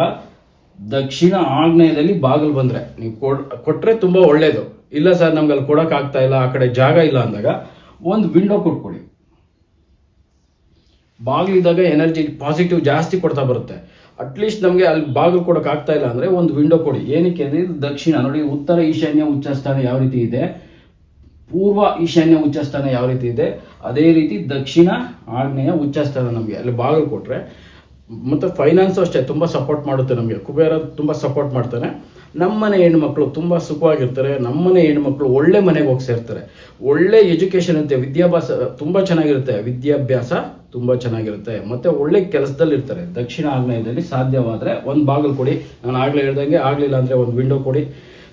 ದಕ್ಷಿಣ ಆಗ್ನೇಯದಲ್ಲಿ ಬಾಗಿಲು ಬಂದ್ರೆ. ನೀವು ಕೊಟ್ರೆ ತುಂಬಾ ಒಳ್ಳೇದು. ಇಲ್ಲ ಸರ್ ನಮ್ಗೆ ಅಲ್ಲಿ ಕೊಡಕ್ ಆಗ್ತಾ ಇಲ್ಲ, ಆ ಕಡೆ ಜಾಗ ಇಲ್ಲ ಅಂದಾಗ, ಒಂದು ವಿಂಡೋ ಕೊಟ್ಕೊಡಿ ಬಾಗಿಲಿದ್ದಾಗ ಎನರ್ಜಿ ಪಾಸಿಟಿವ್ ಜಾಸ್ತಿ ಕೊಡ್ತಾ ಬರುತ್ತೆ. ಅಟ್ಲೀಸ್ಟ್ ನಮಗೆ ಅಲ್ಲಿ ಬಾಗಿಲು ಕೊಡೋಕ್ಕಾಗ್ತಾ ಇಲ್ಲ ಅಂದರೆ ಒಂದು ವಿಂಡೋ ಕೊಡಿ. ಏನಕ್ಕೆ ಅಂದರೆ ದಕ್ಷಿಣ, ನೋಡಿ ಉತ್ತರ ಈಶಾನ್ಯ ಉಚ್ಚಸ್ಥಾನ ಯಾವ ರೀತಿ ಇದೆ? ಪೂರ್ವ ಈಶಾನ್ಯ ಉಚ್ಚಸ್ಥಾನ ಯಾವ ರೀತಿ ಇದೆ? ಅದೇ ರೀತಿ ದಕ್ಷಿಣ ಆಗ್ನೇಯ ಉಚ್ಚಸ್ಥಾನ ನಮಗೆ ಅಲ್ಲಿ ಬಾಗಿಲು ಕೊಟ್ಟರೆ ಮತ್ತು ಫೈನಾನ್ಸು ಅಷ್ಟೇ ತುಂಬ ಸಪೋರ್ಟ್ ಮಾಡುತ್ತೆ ನಮಗೆ. ಕುಬೇರ ತುಂಬ ಸಪೋರ್ಟ್ ಮಾಡ್ತಾನೆ ನಮ್ಮನೆ ಹೆಣ್ಮಕ್ಳು ತುಂಬ ಸುಖವಾಗಿರ್ತಾರೆ. ನಮ್ಮನೆ ಹೆಣ್ಮಕ್ಳು ಒಳ್ಳೆ ಮನೆಗೆ ಹೋಗಿ ಸೇರ್ತಾರೆ. ಒಳ್ಳೆ ಎಜುಕೇಷನ್ ಇರುತ್ತೆ. ವಿದ್ಯಾಭ್ಯಾಸ ತುಂಬ ಚೆನ್ನಾಗಿರುತ್ತೆ. ವಿದ್ಯಾಭ್ಯಾಸ ತುಂಬ ಚೆನ್ನಾಗಿರುತ್ತೆ. ಮತ್ತು ಒಳ್ಳೆ ಕೆಲಸದಲ್ಲಿ ಇರ್ತಾರೆ ದಕ್ಷಿಣ ಆಗ್ನೇಯದಲ್ಲಿ ಸಾಧ್ಯವಾದರೆ ಒಂದು ಬಾಗಿಲು ಕೊಡಿ. ನಾನು ಆಗಲೇ ಹೇಳ್ದಂಗೆ ಆಗಲಿಲ್ಲ ಅಂದರೆ ಒಂದು ವಿಂಡೋ ಕೊಡಿ.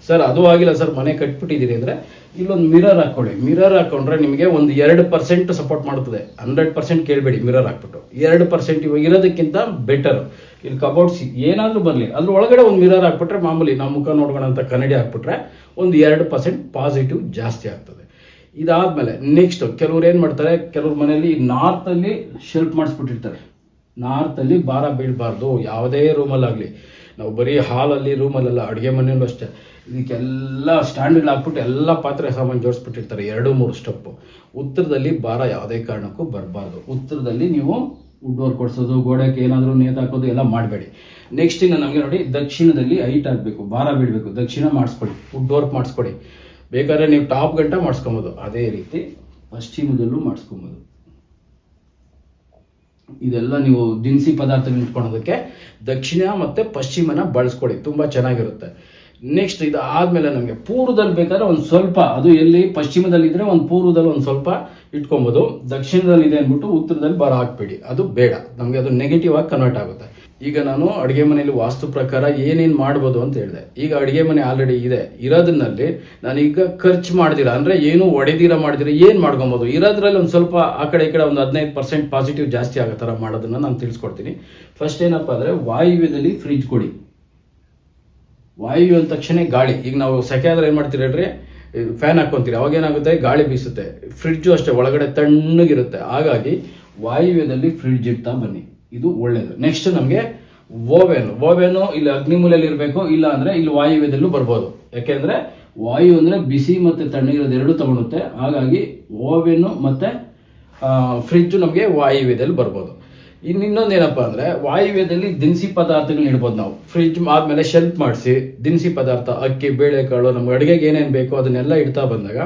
ಸರ್ ಅದು ಆಗಿಲ್ಲ ಸರ್ ಮನೆ ಕಟ್ಬಿಟ್ಟಿದ್ದೀರಿ ಅಂದರೆ ಇಲ್ಲೊಂದು ಮಿರರ್ ಹಾಕ್ಕೊಳ್ಳಿ ಮಿರರ್ ಹಾಕೊಂಡ್ರೆ ನಿಮಗೆ ಒಂದು ಎರಡು ಪರ್ಸೆಂಟ್ ಸಪೋರ್ಟ್ ಮಾಡ್ತದೆ ಹಂಡ್ರೆಡ್ ಪರ್ಸೆಂಟ್ ಕೇಳಬೇಡಿ ಮಿರರ್ ಹಾಕ್ಬಿಟ್ಟು. ಎರಡು ಪರ್ಸೆಂಟ್ ಇವಾಗ ಇರೋದಕ್ಕಿಂತ ಬೆಟರ್ ಇಲ್ಲಿ ಕಬೋರ್ಡ್ಸ್ ಏನಾದರೂ ಬರಲಿ. ಅದ್ರ ಒಳಗಡೆ ಒಂದು ಮಿರರ್ ಹಾಕ್ಬಿಟ್ರೆ ಮಾಮೂಲಿ ನಾವು ಮುಖ ನೋಡ್ಕೋಣ ಅಂತ ಕನ್ನಡಿ ಹಾಕ್ಬಿಟ್ರೆ ಒಂದು ಎರಡು ಪರ್ಸೆಂಟ್ ಪಾಸಿಟಿವ್ ಜಾಸ್ತಿ ಆಗ್ತದೆ. ಇದಾದ್ಮೇಲೆ ನೆಕ್ಸ್ಟ್ ಕೆಲವ್ರು ಏನು ಮಾಡ್ತಾರೆ, ಕೆಲವ್ರ ಮನೆಯಲ್ಲಿ ನಾರ್ತಲ್ಲಿ ಶೆಲ್ಫ್ ಮಾಡಿಸ್ಬಿಟ್ಟಿರ್ತಾರೆ. ನಾರ್ತಲ್ಲಿ ಭಾರ ಬೀಳಬಾರ್ದು, ಯಾವುದೇ ರೂಮಲ್ಲಾಗಲಿ ನಾವು ಬರೀ ಹಾಲಲ್ಲಿ ರೂಮಲ್ಲೆಲ್ಲ ಅಡುಗೆ ಮನೆಯಲ್ಲೂ ಅಷ್ಟೇ. ಇದಕ್ಕೆಲ್ಲ ಸ್ಟ್ಯಾಂಡರ್ಡ್ ಹಾಕ್ಬಿಟ್ಟು ಎಲ್ಲ ಪಾತ್ರೆ ಸಾಮಾನು ಜೋಡಿಸ್ಬಿಟ್ಟಿರ್ತಾರೆ, ಎರಡು, ಮೂರು ಸ್ಟೆಪ್ಪು ಉತ್ತರದಲ್ಲಿ ಭಾರ ಯಾವುದೇ ಕಾರಣಕ್ಕೂ ಬರಬಾರ್ದು. ಉತ್ತರದಲ್ಲಿ ನೀವು ಉಡ್ವರ್ ಕೊಡಿಸೋದು, ಗೋಡೆಗೆ ಏನಾದರೂ ನೇತಾಕೋದು ಎಲ್ಲ ಮಾಡಬೇಡಿ. ನೆಕ್ಸ್ಟ್ ಇನ್ನು ನಮಗೆ ನೋಡಿ, ದಕ್ಷಿಣದಲ್ಲಿ ಹೈಟ್ ಆಗಬೇಕು, ಭಾರ ಬೀಳಬೇಕು. ದಕ್ಷಿಣ ಮಾಡಿಸ್ಕೊಡಿ ವುಡ್ ವರ್ಕ್ ಮಾಡಿಸ್ಕೊಡಿ ಬೇಕಾದ್ರೆ ನೀವು ಟಾಪ್ ಗಂಟ ಮಾಡಿಸ್ಕೊಬೋದು. ಅದೇ ರೀತಿ ಪಶ್ಚಿಮದಲ್ಲೂ ಮಾಡಿಸ್ಕೊಬೋದು. ಇದೆಲ್ಲ ನೀವು ದಿನಸಿ ಪದಾರ್ಥ ಇಟ್ಕೊಳೋದಕ್ಕೆ ದಕ್ಷಿಣ ಮತ್ತು ಪಶ್ಚಿಮನ ಬಳಸ್ಕೊಳ್ಳಿ. ತುಂಬ ಚೆನ್ನಾಗಿರುತ್ತೆ. ನೆಕ್ಸ್ಟ್ ಇದು ಆದಮೇಲೆ ನಮಗೆ ಪೂರ್ವದಲ್ಲಿ ಬೇಕಾದ್ರೆ ಒಂದು ಸ್ವಲ್ಪ, ಅದು ಎಲ್ಲಿ ಪಶ್ಚಿಮದಲ್ಲಿದ್ದರೆ ಒಂದು ಪೂರ್ವದಲ್ಲಿ ಒಂದು ಸ್ವಲ್ಪ ಇಟ್ಕೊಬೋದು. ದಕ್ಷಿಣದಲ್ಲಿ ಇದೆ ಅಂದ್ಬಿಟ್ಟು ಉತ್ತರದಲ್ಲಿ ಬರ ಹಾಕ್ಬೇಡಿ ಅದು ಬೇಡ. ನಮಗೆ ಅದು ನೆಗೆಟಿವ್ ಆಗಿ ಕನ್ವರ್ಟ್ ಆಗುತ್ತೆ. ಈಗ ನಾನು ಅಡುಗೆ ಮನೆಯಲ್ಲಿ ವಾಸ್ತು ಪ್ರಕಾರ ಏನೇನು ಮಾಡ್ಬೋದು ಅಂತ ಹೇಳಿದೆ. ಈಗ ಅಡುಗೆ ಮನೆ ಆಲ್ರೆಡಿ ಇದೆ. ಇರೋದ್ರಲ್ಲಿ ನಾನೀಗ ಖರ್ಚು ಮಾಡ್ದಿರ ಅಂದರೆ ಏನು ಒಡೆದಿರ ಮಾಡಿದಿರ ಏನು ಮಾಡ್ಕೊಬೋದು? ಇರೋದ್ರಲ್ಲಿ ಒಂದು ಸ್ವಲ್ಪ ಆ ಕಡೆ ಈ ಕಡೆ ಒಂದು ಹದಿನೈದು ಪರ್ಸೆಂಟ್ ಪಾಸಿಟಿವ್ ಜಾಸ್ತಿ ಆಗೋ ಥರ ಮಾಡೋದನ್ನು ನಾನು ತಿಳಿಸ್ಕೊಡ್ತೀನಿ. ಫಸ್ಟ್ ಏನಪ್ಪ ಅಂದರೆ ವಾಯುವ್ಯದಲ್ಲಿ ಫ್ರಿಜ್ ಕೊಡಿ. ವಾಯು ಅಂದ ತಕ್ಷಣ ಗಾಳಿ. ಈಗ ನಾವು ಸೆಕೆ ಆದರೆ ಏನು ಮಾಡ್ತೀರಿ ಹೇಳ್ರಿ? ಫ್ಯಾನ್ ಹಾಕ್ಕೊಂತೀರಿ. ಅವಾಗ ಏನಾಗುತ್ತೆ? ಗಾಳಿ ಬೀಸುತ್ತೆ. ಫ್ರಿಡ್ಜು ಅಷ್ಟೇ, ಒಳಗಡೆ ತಣ್ಣಗಿರುತ್ತೆ. ಹಾಗಾಗಿ ವಾಯುವ್ಯದಲ್ಲಿ ಫ್ರಿಡ್ಜ್ ಇಡ್ತಾ ಬನ್ನಿ. ಇದು ಒಳ್ಳೇದು. ನೆಕ್ಸ್ಟ್ ನಮಗೆ ಓವೆನ್. ಓವೆನು ಇಲ್ಲಿ ಅಗ್ನಿಮೂಲೆಯಲ್ಲಿ ಇರಬೇಕು, ಇಲ್ಲ ಅಂದ್ರೆ ಇಲ್ಲಿ ವಾಯುವ್ಯದಲ್ಲೂ ಬರ್ಬೋದು. ಯಾಕೆಂದ್ರೆ ವಾಯು ಅಂದ್ರೆ ಬಿಸಿ ಮತ್ತೆ ತಣ್ಣಗಿರೋದು ಎರಡು ತಗೊಳುತ್ತೆ. ಹಾಗಾಗಿ ಓವೆನ್ ಮತ್ತೆ ಫ್ರಿಜ್ಜು ನಮಗೆ ವಾಯುವ್ಯದಲ್ಲಿ ಬರ್ಬೋದು. ಇನ್ನು ಇನ್ನೊಂದು ಏನಪ್ಪ ಅಂದ್ರೆ ವಾಯುವ್ಯದಲ್ಲಿ ದಿನಸಿ ಪದಾರ್ಥಗಳನ್ನ ಇಡ್ಬೋದು ನಾವು. ಫ್ರಿಜ್ ಆದ್ಮೇಲೆ ಶೆಲ್ಫ್ ಮಾಡಿಸಿ, ದಿನಸಿ ಪದಾರ್ಥ, ಅಕ್ಕಿ, ಬೇಳೆಕಾಳು, ನಮ್ಗೆ ಅಡುಗೆಗೆ ಏನೇನು ಬೇಕೋ ಅದನ್ನೆಲ್ಲ ಇಡ್ತಾ ಬಂದಾಗ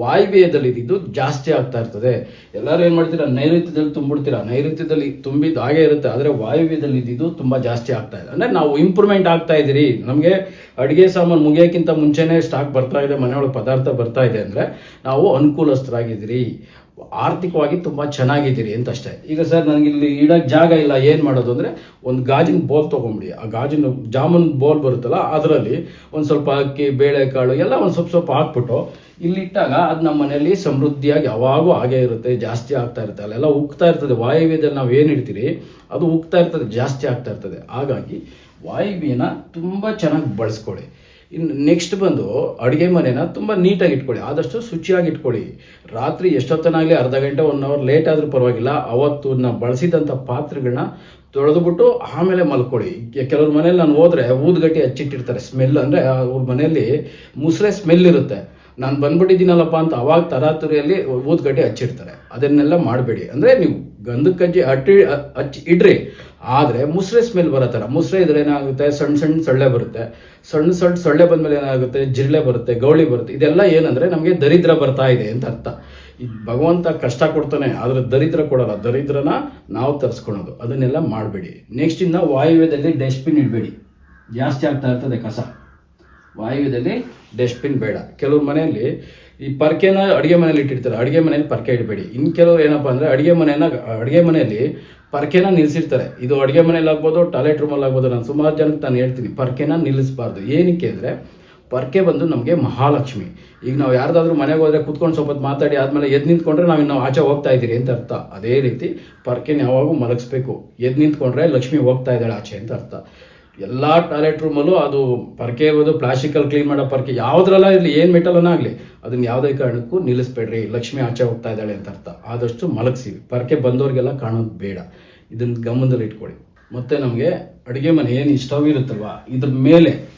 ವಾಯುವ್ಯದಲ್ಲಿ ಇದ್ದಿದ್ದು ಜಾಸ್ತಿ ಆಗ್ತಾ ಇರ್ತದೆ. ಎಲ್ಲರೂ ಏನು ಮಾಡ್ತೀರಾ? ನೈಋತ್ಯದಲ್ಲಿ ತುಂಬಿಡ್ತೀರಾ? ನೈಋತ್ಯದಲ್ಲಿ ತುಂಬಿದ್ದು ಹಾಗೆ ಇರುತ್ತೆ. ಆದರೆ ವಾಯುವ್ಯದಲ್ಲಿ ಇದ್ದಿದ್ದು ತುಂಬ ಜಾಸ್ತಿ ಆಗ್ತಾ ಇದೆ. ಅಂದರೆ ನಾವು ಇಂಪ್ರೂವ್ಮೆಂಟ್ ಆಗ್ತಾ ಇದ್ದೀರಿ. ನಮಗೆ ಅಡುಗೆ ಸಾಮಾನು ಮುಗಿಯೋಕ್ಕಿಂತ ಮುಂಚೆನೇ ಸ್ಟಾಕ್ ಬರ್ತಾ ಇದೆ, ಮನೆಯೊಳಗೆ ಪದಾರ್ಥ ಬರ್ತಾ ಇದೆ ಅಂದರೆ ನಾವು ಅನುಕೂಲಸ್ಥರಾಗಿದ್ದೀರಿ. ಆರ್ಥಿಕವಾಗಿ ತುಂಬ ಚೆನ್ನಾಗಿದ್ದೀರಿ ಅಂತ ಅಷ್ಟೇ. ಈಗ ಸರ್, ನನಗೆ ಇಲ್ಲಿ ಇಡಕ್ಕೆ ಜಾಗ ಇಲ್ಲ, ಏನು ಮಾಡೋದು ಅಂದರೆ ಒಂದು ಗಾಜಿನ ಬೋಲ್ ತೊಗೊಂಬಿಡಿ. ಆ ಗಾಜಿನ ಜಾಮೂನ್ ಬೋಲ್ ಬರುತ್ತಲ್ಲ, ಅದರಲ್ಲಿ ಒಂದು ಸ್ವಲ್ಪ ಅಕ್ಕಿ, ಬೇಳೆಕಾಳು ಎಲ್ಲ ಒಂದು ಸ್ವಲ್ಪ ಸ್ವಲ್ಪ ಹಾಕ್ಬಿಟ್ಟು ಇಲ್ಲಿಟ್ಟಾಗ ಅದು ನಮ್ಮ ಮನೆಯಲ್ಲಿ ಸಮೃದ್ಧಿಯಾಗಿ ಯಾವಾಗೂ ಹಾಗೇ ಇರುತ್ತೆ, ಜಾಸ್ತಿ ಆಗ್ತಾ ಇರುತ್ತೆ. ಅಲ್ಲೆಲ್ಲ ಉಕ್ತಾ ಇರ್ತದೆ. ವಾಯುವ್ಯದಲ್ಲಿ ನಾವು ಏನು ಇಡ್ತೀರಿ? ಅದು ಉಗ್ತಾ ಇರ್ತದೆ, ಜಾಸ್ತಿ ಆಗ್ತಾ ಇರ್ತದೆ. ಹಾಗಾಗಿ ವಾಯುವ್ಯನ ತುಂಬ ಚೆನ್ನಾಗಿ ಬಳಸ್ಕೊಳ್ಳಿ. ಇನ್ನು ನೆಕ್ಸ್ಟ್ ಬಂದು ಅಡುಗೆ ಮನೆನ ತುಂಬ ನೀಟಾಗಿ ಇಟ್ಕೊಳ್ಳಿ ಆದಷ್ಟು ಶುಚಿಯಾಗಿ ಇಟ್ಕೊಳ್ಳಿ. ರಾತ್ರಿ ಎಷ್ಟೊತ್ತನಾಗಲಿ ಅರ್ಧ ಗಂಟೆ ಒನ್ ಅವರ್ ಲೇಟ್ ಆದರೂ ಪರವಾಗಿಲ್ಲ. ಅವತ್ತು ನಾವು ಬಳಸಿದಂಥ ಪಾತ್ರೆಗಳನ್ನ ತೊಳೆದುಬಿಟ್ಟು ಆಮೇಲೆ ಮಲ್ಕೊಳ್ಳಿ. ಕೆಲವ್ರ ಮನೇಲಿ ನಾನು ಹೋದ್ರೆ ಊದ್ಗಟ್ಟಿ ಹಚ್ಚಿಟ್ಟಿರ್ತಾರೆ. ಸ್ಮೆಲ್ ಅಂದರೆ ಅವ್ರ ಮನೆಯಲ್ಲಿ ಮುಸ್ರೆ ಸ್ಮೆಲ್ ಇರುತ್ತೆ. ನಾನು ಬಂದ್ಬಿಟ್ಟಿದ್ದೀನಲ್ಲಪ್ಪ ಅಂತ ಅವಾಗ ತರಾತುರಿಯಲ್ಲಿ ಊದ್ಗಟ್ಟಿ ಹಚ್ಚಿರ್ತಾರೆ ಅದನ್ನೆಲ್ಲ ಮಾಡಬೇಡಿ. ಅಂದರೆ ನೀವು ಗಂಧದ ಕಜ್ಜಿ ಅಟ್ಟಿ ಹಚ್ಚಿ ಇಡ್ರಿ. ಆದರೆ ಮುಸ್ರೆ ಸ್ಮೆಲ್ ಬರೋ ಥರ ಮುಸ್ರೆ ಇದ್ರೆ ಏನಾಗುತ್ತೆ? ಸಣ್ಣ ಸಣ್ಣ ಸೊಳ್ಳೆ ಬರುತ್ತೆ. ಸಣ್ಣ ಸಣ್ಣ ಸೊಳ್ಳೆ ಬಂದಮೇಲೆ ಏನಾಗುತ್ತೆ? ಜಿರಳೆ ಬರುತ್ತೆ, ಗೌಳಿ ಬರುತ್ತೆ. ಇದೆಲ್ಲ ಏನಂದರೆ ನಮಗೆ ದರಿದ್ರ ಬರ್ತಾ ಇದೆ ಅಂತ ಅರ್ಥ. ಈ ಭಗವಂತ ಕಷ್ಟ ಕೊಡ್ತಾನೆ, ಆದರೆ ದರಿದ್ರ ಕೊಡಲ್ಲ. ದರಿದ್ರನ ನಾವು ತರಿಸ್ಕೊಳೋದು. ಅದನ್ನೆಲ್ಲ ಮಾಡಬೇಡಿ. ನೆಕ್ಸ್ಟ್ ಇನ್ನು ವಾಯುವ್ಯದಲ್ಲಿ ಡಸ್ಟ್ಬಿನ್ ಇಡಬೇಡಿ. ಜಾಸ್ತಿ ಆಗ್ತಾ ಇರ್ತದೆ ಕಸ. ವಾಯುವ್ಯದಲ್ಲಿ ಡಸ್ಟ್ಬಿನ್ ಬೇಡ. ಕೆಲವ್ರ ಮನೆಯಲ್ಲಿ ಈ ಪರ್ಕೆನ ಅಡುಗೆ ಮನೇಲಿ ಇಟ್ಟಿರ್ತಾರೆ. ಅಡುಗೆ ಮನೇಲಿ ಪರ್ಕೆ ಇಡಬೇಡಿ. ಇನ್ನು ಕೆಲವ್ರು ಏನಪ್ಪ ಅಂದರೆ ಅಡುಗೆ ಮನೆಯನ್ನ, ಅಡುಗೆ ಮನೆಯಲ್ಲಿ ಪರ್ಕೆನ ನಿಲ್ಲಿಸಿರ್ತಾರೆ ಇದು ಅಡುಗೆ ಮನೇಲಿ ಆಗ್ಬೋದು, ಟಾಯ್ಲೆಟ್ ರೂಮಲ್ಲಿ ಆಗ್ಬೋದು. ನಾನು ಸುಮಾರು ಜನಕ್ಕೆ ನಾನು ಹೇಳ್ತೀನಿ, ಪರ್ಕೆನ ನಿಲ್ಲಿಸಬಾರ್ದು. ಏನಕ್ಕೆ ಅಂದರೆ ಪರ್ಕೆ ಬಂದು ನಮಗೆ ಮಹಾಲಕ್ಷ್ಮಿ. ಈಗ ನಾವು ಯಾರ್ದಾದ್ರೂ ಮನೆಗೆ ಹೋದ್ರೆ ಕುತ್ಕೊಂಡು ಸ್ವಲ್ಪ ಮಾತಾಡಿ ಆದಮೇಲೆ ಎದ್ದು ನಿಂತ್ಕೊಂಡ್ರೆ ನಾವು ಇನ್ನು ಆಚೆ ಹೋಗ್ತಾ ಇದ್ದೀರಿ ಅಂತ ಅರ್ಥ. ಅದೇ ರೀತಿ ಪರ್ಕೆನ ಯಾವಾಗೂ ಮಲಗಿಸ್ಬೇಕು. ಎದ್ದು ನಿಂತ್ಕೊಂಡ್ರೆ ಲಕ್ಷ್ಮಿ ಹೋಗ್ತಾ ಇದ್ದಾಳೆ ಆಚೆ ಅಂತ ಅರ್ಥ. ಎಲ್ಲ ಟಾಯ್ಲೆಟ್ ರೂಮಲ್ಲೂ ಅದು ಪರ್ಕೆ ಇರ್ಬೋದು ಪ್ಲಾಸ್ಟಿಕಲ್ಲಿ ಕ್ಲೀನ್ ಮಾಡೋ ಪರ್ಕೆ, ಯಾವುದ್ರಲ್ಲ ಇರಲಿ, ಏನು ಮೆಟಲನ್ನ ಆಗಲಿ, ಅದನ್ನ ಯಾವುದೇ ಕಾರಣಕ್ಕೂ ನಿಲ್ಲಿಸ್ಬೇಡ್ರಿ, ಲಕ್ಷ್ಮಿ ಆಚೆ ಹೋಗ್ತಾ ಇದ್ದಾಳೆ ಅಂತ ಅರ್ಥ. ಆದಷ್ಟು ಮಲಗಿಸಿ ಪರ್ಕೆ ಬಂದವ್ರಿಗೆಲ್ಲ ಕಾಣೋದು ಬೇಡ. ಇದನ್ನ ಗಮನದಲ್ಲಿ ಇಟ್ಕೊಳ್ಳಿ. ಮತ್ತೆ ನಮಗೆ ಅಡುಗೆ ಮನೆ ಏನು ಸ್ಟವ್ ಇರುತ್ತಲ್ವ? ಇದ್ರ ಮೇಲೆ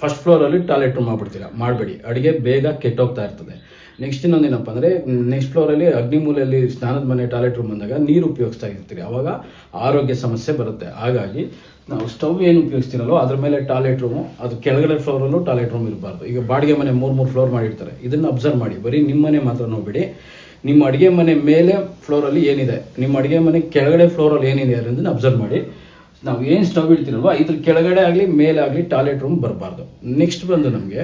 ಫಸ್ಟ್ ಫ್ಲೋರಲ್ಲಿ ಟಾಯ್ಲೆಟ್ ರೂಮ್ ಮಾಡ್ಬಿಡ್ತೀರಾ ಮಾಡಬೇಡಿ. ಅಡುಗೆ ಬೇಗ ಕೆಟ್ಟೋಗ್ತಾ ಇರ್ತದೆ. ನೆಕ್ಸ್ಟ್ ಇನ್ನೊಂದು ಏನಪ್ಪ ಅಂದರೆ ನೆಕ್ಸ್ಟ್ ಫ್ಲೋರಲ್ಲಿ ಅಗ್ನಿಮೂಲೆಯಲ್ಲಿ ಸ್ನಾನದ ಮನೆ ಟಾಯ್ಲೆಟ್ ರೂಮ್ ಬಂದಾಗ ನೀರು ಉಪಯೋಗಿಸ್ತಾ ಇರ್ತೀರಿ. ಅವಾಗ ಆರೋಗ್ಯ ಸಮಸ್ಯೆ ಬರುತ್ತೆ. ಹಾಗಾಗಿ ನಾವು ಸ್ಟವ್ ಏನು ಉಪಯೋಗಿಸ್ತಿರಲ್ಲೋ ಅದ್ರ ಮೇಲೆ ಟಾಯ್ಲೆಟ್ ರೂಮು ಅದು ಕೆಳಗಡೆ ಫ್ಲೋರಲ್ಲೂ ಟಾಯ್ಲೆಟ್ ರೂಮ್ ಇರಬಾರ್ದು. ಈಗ ಬಾಡಿಗೆ ಮನೆ ಮೂರು ಮೂರು ಫ್ಲೋರ್ ಮಾಡಿರ್ತಾರೆ. ಇದನ್ನು ಅಬ್ಸರ್ವ್ ಮಾಡಿ. ಬರೀ ನಿಮ್ಮ ಮನೆ ಮಾತ್ರ ನೋಡಿಬಿಡಿ. ನಿಮ್ಮ ಅಡುಗೆ ಮನೆ ಮೇಲೆ ಫ್ಲೋರಲ್ಲಿ ಏನಿದೆ? ನಿಮ್ಮ ಅಡುಗೆ ಮನೆ ಕೆಳಗಡೆ ಫ್ಲೋರಲ್ಲಿ ಏನಿದೆ ಅನ್ನೋದನ್ನ ಅಬ್ಸರ್ವ್ ಮಾಡಿ. ನಾವು ಏನು ಸ್ಟವ್ ಇಡ್ತಿರಲ್ವ, ಇದ್ರ ಕೆಳಗಡೆ ಆಗಲಿ, ಮೇಲೆ ಆಗಲಿ ಟಾಯ್ಲೆಟ್ ರೂಮ್ ಬರಬಾರ್ದು. ನೆಕ್ಸ್ಟ್ ಬಂದು ನಮಗೆ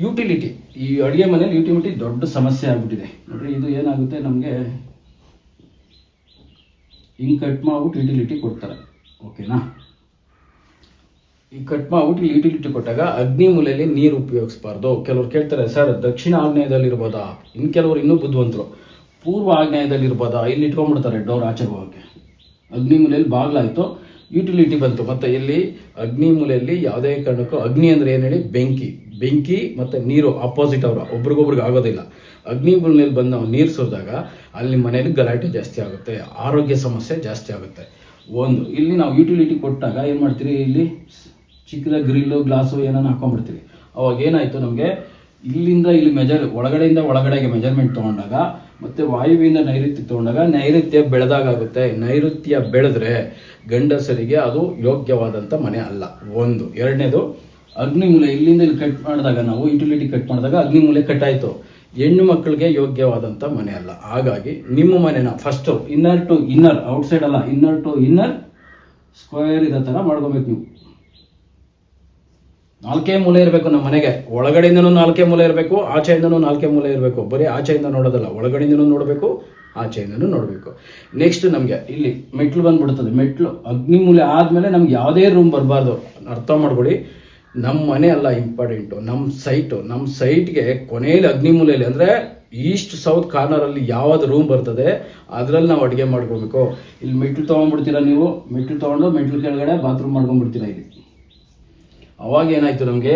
ಯುಟಿಲಿಟಿ ಈ ಅಡುಗೆ ಮನೇಲಿ ಯುಟಿಲಿಟಿ ದೊಡ್ಡ ಸಮಸ್ಯೆ ಆಗ್ಬಿಟ್ಟಿದೆ. ನೋಡ್ರಿ, ಇದು ಏನಾಗುತ್ತೆ? ನಮಗೆ ಹಿಂಗೆ ಕಟ್ ಮಾಡ್ಬಿಟ್ಟು ಯುಟಿಲಿಟಿ ಕೊಡ್ತಾರೆ. ಓಕೆನಾ ಈ ಕಟ್ ಮಾಡ್ಬಿಟ್ಟು ಯುಟಿಲಿಟಿ ಕೊಟ್ಟಾಗ ಅಗ್ನಿ ಮೂಲೆಯಲ್ಲಿ ನೀರು ಉಪಯೋಗಿಸ್ಬಾರ್ದು. ಕೆಲವರು ಕೇಳ್ತಾರೆ, ಸರ್, ದಕ್ಷಿಣ ಆಗ್ನೇಯದಲ್ಲಿರ್ಬೋದಾ? ಇನ್ನು ಕೆಲವರು ಇನ್ನೂ ಬುದ್ಧಿವಂತರು. ಪೂರ್ವ ಆಗ್ನೇಯದಲ್ಲಿರ್ಬೋದಾ? ಇಲ್ಲಿ ಇಟ್ಕೊಂಡ್ಬಿಡ್ತಾರೆ ಡೋರ್ ಆಚೆ ಹೋಗೋಕ್ಕೆ ಅಗ್ನಿ ಮೂಲೆಯಲ್ಲಿ ಬಾಗ್ಲಾಯ್ತು ಯುಟಿಲಿಟಿ ಬಂತು. ಮತ್ತು ಇಲ್ಲಿ ಅಗ್ನಿ ಮೂಲೆಯಲ್ಲಿ ಯಾವುದೇ ಕಾರಣಕ್ಕೂ, ಅಗ್ನಿ ಅಂದರೆ ಏನು ಹೇಳಿ? ಬೆಂಕಿ. ಬೆಂಕಿ ಮತ್ತು ನೀರು ಅಪೋಸಿಟ್ ಅವರು. ಒಬ್ರಿಗೊಬ್ರಿಗೆ ಆಗೋದಿಲ್ಲ. ಅಗ್ನಿ ಮೇಲೆ ಬಂದು ನಾವು ನೀರು ಸುರಿದಾಗ ಅಲ್ಲಿ ಮನೆಯಲ್ಲಿ ಗಲಾಟೆ ಜಾಸ್ತಿ ಆಗುತ್ತೆ. ಆರೋಗ್ಯ ಸಮಸ್ಯೆ ಜಾಸ್ತಿ ಆಗುತ್ತೆ. ಒಂದು, ಇಲ್ಲಿ ನಾವು ಯುಟಿಲಿಟಿ ಕೊಟ್ಟಾಗ ಏನು ಮಾಡ್ತೀರಿ ಇಲ್ಲಿ? ಚಿಕ್ಕದಾಗಿ ಗ್ರಿಲ್ಲು ಗ್ಲಾಸು ಏನನ್ನ ಹಾಕೊಂಡ್ಬಿಡ್ತೀವಿ ಅವಾಗ ಏನಾಯಿತು ನಮಗೆ? ಇಲ್ಲಿಂದ ಇಲ್ಲಿ ಮೆಜರ್ ಒಳಗಡೆಯಿಂದ ಒಳಗಡೆಗೆ ಮೆಜರ್ಮೆಂಟ್ ತೊಗೊಂಡಾಗ ಮತ್ತು ವಾಯುವಿಂದ ನೈಋತ್ಯ ತೊಗೊಂಡಾಗ ನೈಋತ್ಯ ಬೆಳೆದಾಗುತ್ತೆ ನೈಋತ್ಯ ಬೆಳೆದ್ರೆ ಗಂಡಸರಿಗೆ ಅದು ಯೋಗ್ಯವಾದಂಥ ಮನೆ ಅಲ್ಲ. ಒಂದು. ಎರಡನೇದು ಅಗ್ನಿಮೂಲೆ ಇಲ್ಲಿಂದ ಇಲ್ಲಿ ಕಟ್ ಮಾಡಿದಾಗ ನಾವು ಯುಟಿಲಿಟಿ ಕಟ್ ಮಾಡಿದಾಗ ಅಗ್ನಿಮೂಲೆ ಕಟ್ ಆಯಿತು. ಹೆಣ್ಣು ಮಕ್ಕಳಿಗೆ ಯೋಗ್ಯವಾದಂಥ ಮನೆ ಅಲ್ಲ. ಹಾಗಾಗಿ ನಿಮ್ಮ ಮನೆನ first inner to inner outside ಅಲ್ಲ ಇನ್ನರ್ ಟು ಇನ್ನರ್ ಸ್ಕ್ವೇರ್ ಇರೋ ಥರ ಮಾಡ್ಕೋಬೇಕು ನೀವು. ನಾಲ್ಕೇ ಮೂಲೆ ಇರಬೇಕು ನಮ್ಮ ಮನೆಗೆ. ಒಳಗಡೆಯಿಂದನೂ ನಾಲ್ಕೇ ಮೂಲೆ ಇರಬೇಕು, ಆಚೆಯಿಂದನೂ ನಾಲ್ಕೇ ಮೂಲೆ ಇರಬೇಕು. ಬರೀ ಆಚೆಯಿಂದ ನೋಡೋದಲ್ಲ, ಒಳಗಡೆಯಿಂದನೂ ನೋಡಬೇಕು, ಆಚೆಯಿಂದನೂ ನೋಡಬೇಕು. ನೆಕ್ಸ್ಟ್ ನಮಗೆ ಇಲ್ಲಿ ಮೆಟ್ಲು ಬಂದ್ಬಿಡ್ತದೆ. ಮೆಟ್ಲು ಅಗ್ನಿಮೂಲೆ ಆದಮೇಲೆ ನಮ್ಗೆ ಯಾವುದೇ ರೂಮ್ ಬರಬಾರ್ದು. ಅರ್ಥ ಮಾಡ್ಕೊಳ್ಳಿ. ನಮ್ಮ ಮನೆ ಅಲ್ಲ ಇಂಪಾರ್ಟೆಂಟು ನಮ್ಮ ಸೈಟು ನಮ್ಮ ಸೈಟ್ಗೆ ಕೊನೆಯಲ್ಲಿ ಅಗ್ನಿಮೂಲೆಯಲ್ಲಿ ಅಂದರೆ ಈಸ್ಟ್ ಸೌತ್ ಕಾರ್ನರಲ್ಲಿ ಯಾವ್ದು ರೂಮ್ ಬರ್ತದೆ, ಅದರಲ್ಲಿ ನಾವು ಅಡುಗೆ ಮಾಡ್ಕೋಬೇಕು ಇಲ್ಲಿ ಮೆಟ್ಲು ತೊಗೊಂಡ್ಬಿಡ್ತೀರಾ ನೀವು? ಮೆಟ್ಲು ತೊಗೊಂಡು ಮೆಟ್ಲು ಕೆಳಗಡೆ ಬಾತ್ರೂಮ್ ಮಾಡ್ಕೊಂಡ್ಬಿಡ್ತೀರಾ ಇಲ್ಲಿ? ಅವಾಗ ಏನಾಯ್ತು ನಮಗೆ,